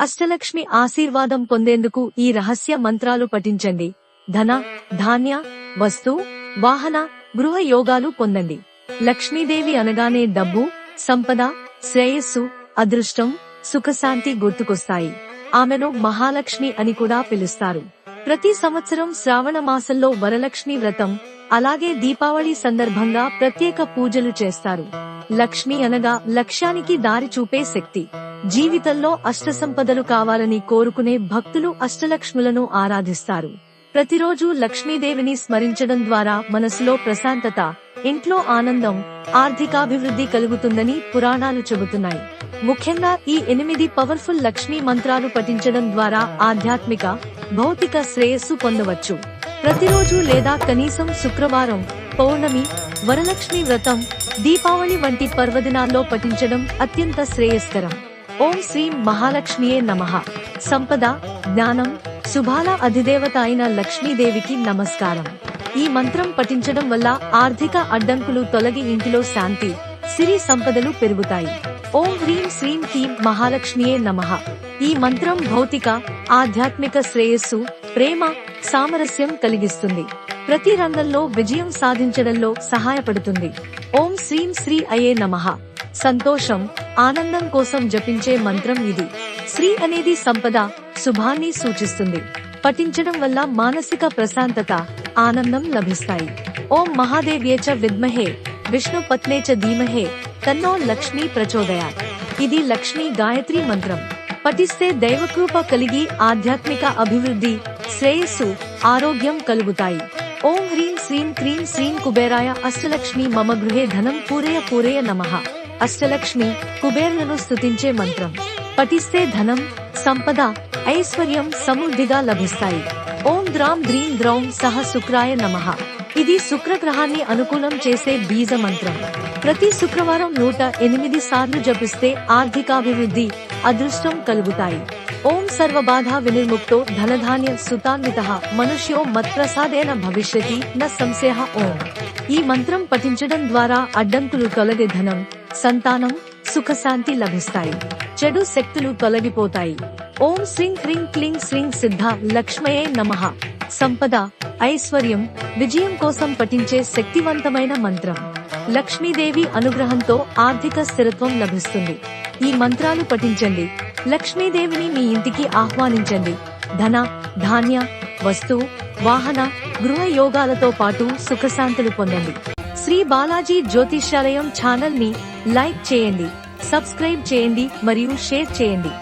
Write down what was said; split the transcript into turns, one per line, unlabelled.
అష్టలక్ష్మి ఆశీర్వాదం పొందేందుకు ఈ రహస్య మంత్రాలు పఠించండి. ధన ధాన్య వస్తు వాహన గృహ యోగాలు పొందండి. లక్ష్మీదేవి అనగానే డబ్బు సంపద శ్రేయస్సు అదృష్టం సుఖశాంతి గుర్తుకొస్తాయి. ఆమెను మహాలక్ష్మి అని కూడా పిలుస్తారు. ప్రతి సంవత్సరం శ్రావణ మాసంలో వరలక్ష్మి వ్రతం అలాగే దీపావళి సందర్భంగా ప్రత్యేక పూజలు చేస్తారు. లక్ష్మి అనగా లక్ష్యానికి దారి చూపే శక్తి. జీవితంలో అష్ట సంపదలు కావాలని కోరుకునే భక్తులు అష్టలక్ష్ములను ఆరాధిస్తారు. ప్రతిరోజు లక్ష్మీదేవిని స్మరించడం ద్వారా మనసులో ప్రశాంతత ఇంట్లో ఆనందం ఆర్థికాభివృద్ధి కలుగుతుందని పురాణాలు చెబుతున్నాయి. ముఖ్యంగా ఈ ఎనిమిది పవర్ఫుల్ లక్ష్మీ మంత్రాలు పఠించడం ద్వారా ఆధ్యాత్మిక భౌతిక శ్రేయస్సు పొందవచ్చు. ప్రతిరోజు లేదా కనీసం శుక్రవారం పౌర్ణమి వరలక్ష్మి వ్రతం దీపావళి వంటి పర్వదినాల్లో పఠించడం అత్యంత శ్రేయస్కరం. ఓం శ్రీం మహాలక్ష్మియే నమః. సంపద జ్ఞానం శుభాల అధిదేవత అయిన లక్ష్మీదేవికి నమస్కారం. ఈ మంత్రం పఠించడం వల్ల ఆర్థిక అడ్డంకులు తొలగి ఇంటిలో శాంతి సిరి సంపదలు పెరుగుతాయి. ఓం హ్రీం శ్రీం హ్రీం మహాలక్ష్మియే నమః. ఈ మంత్రం భౌతిక ఆధ్యాత్మిక శ్రేయస్సు ప్రేమ సామరస్యం కలిగిస్తుంది. ప్రతి రంగంలో విజయం సాధించడంలో సహాయపడుతుంది. ఓం శ్రీం శ్రీ అయే నమః. సంతోషం ఆనందం కోసం జపించే మంత్రం ఇది. శ్రీ అనేది సంపద శుభాన్ని సూచిస్తుంది. పఠించడం వల్ల మానసిక ప్రశాంతత ఆనందం లభిస్తాయి. ఓం మహాదేవ్యే చ విద్మహే విష్ణు పత్నేచ చ ధీమహే తన్నో లక్ష్మీ ప్రచోదయా. ఇది లక్ష్మీ గాయత్రి మంత్రం. పఠిస్తే దైవకృప కలిగి ఆధ్యాత్మిక అభివృద్ధి శ్రేయస్సు ఆరోగ్యం కలుగుతాయి. ఓం హ్రీం శ్రీం క్రీం శ్రీం కుబేరాయ అష్టలక్ష్మి మమ గృహే ధనం పూరేయ పూరేయ నమః. అష్టలక్ష్మి కుబేర్లను స్థుతించే మంత్రం. పఠిస్తే ధనం సంపద ఐశ్వర్యం సమృద్ధిగా లభిస్తాయి. ఓం ద్రాం ద్రీం ద్రౌం సహ శుక్రాయ నమః. ఇది శుక్రగ్రహాన్ని అనుకూలం చేసే బీజ మంత్రం. ప్రతి శుక్రవారం నూట ఎనిమిది సార్లు జపిస్తే ఆర్థికాభివృద్ధి అదృష్టం కలుగుతాయి. ఓం సర్వబాధ వినిర్ముక్తో ధనధాన్య సుతాన్విత మనుష్యో మత్ప్రసాదేన భవిష్యతి న సంశయ ఓం. ఈ మంత్రం పఠించడం ద్వారా అడ్డంకులు తొలగే ధనం సంతానం సుఖశాంతి లభిస్తాయి. చెడు శక్తులు తొలగిపోతాయి. ఓం శ్రీం హ్రీం క్లీం శ్రీం సిద్ధ లక్ష్మయే నమః. సంపద ఐశ్వర్యం విజయం కోసం పఠించే శక్తివంతమైన మంత్రం. లక్ష్మీదేవి అనుగ్రహంతో ఆర్థిక స్థిరత్వం లభిస్తుంది. ఈ మంత్రాలు పఠించండి. లక్ష్మీదేవిని మీ ఇంటికి ఆహ్వానించండి. ధన ధాన్య వస్తు వాహన గృహ యోగాలతో పాటు సుఖశాంతులు పొందండి. శ్రీ బాలాజీ జ్యోతిష్యాలయం ఛానల్ని లైక్ చేయండి సబ్స్క్రైబ్ చేయండి మరియు షేర్ చేయండి.